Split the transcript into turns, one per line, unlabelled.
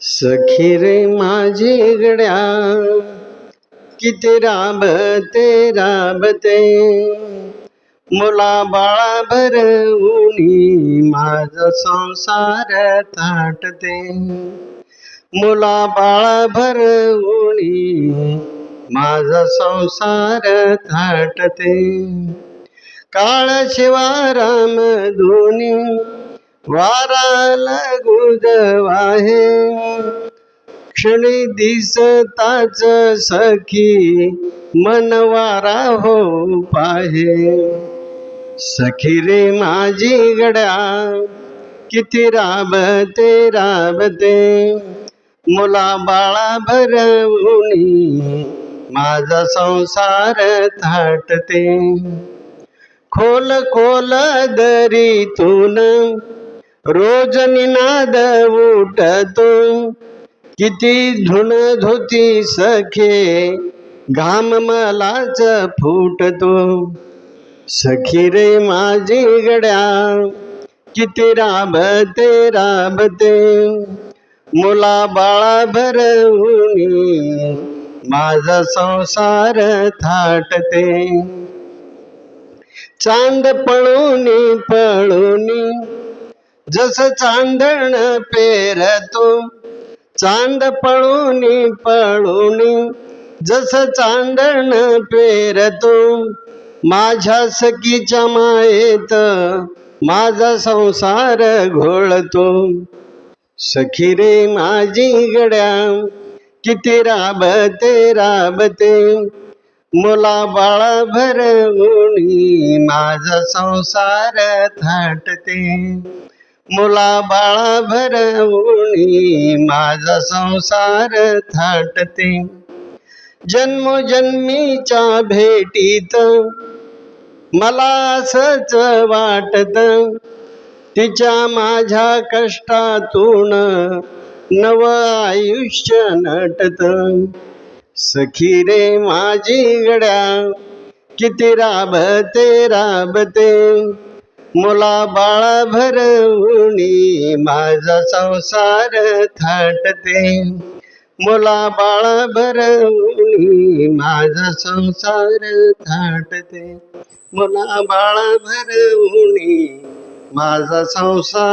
सखी रे माझी गड्या किती राबते राबते. मुला बाळा भरवूनी माझ संसार थाटते मुला बाळा भरवूनी माझा संसार थाटते काळ शिवाराम दोन्ही वाराला आहे. क्षणी दिसताच सखी मनवारा हो पाहे सखी रे माझी गड्या किती राबते राबते. मुला बाळा भरवणी माझा संसार थाटते. खोल खोल दरीतून रोज निनाद उठतो. किती धुन धुती सखे घाम मलाच फुटतो. सखी रे माझी गड्या किती राबते राबते. मुला बाळा भरवून माझा संसार थाटते. चांद पळूनी पळूनी जस चांदण पेरतो चांद पळूनी पळूनी जस चांदण पेरतो माझ्या सखीच्या मायेत माझा संसार घोळतो. सखी रे माझी गड्या किती राबते राबते. मुला बाळा भरवूनी माझा संसार थाटते. मुला बाळा भरवणी माझा संसार थाटते. जन्मोजन्मीच्या भेटीत मला असच वाटत तिच्या माझ्या कष्टातून नव आयुष्य नटत. सखी रे माझी गड्या किती राबते राबते. मुला बाळा भरवणी माझा संसार थाटते. मुला बाळा भरवणी माझा संसार थाटते. मुला बाळा भरवणी माझा संसार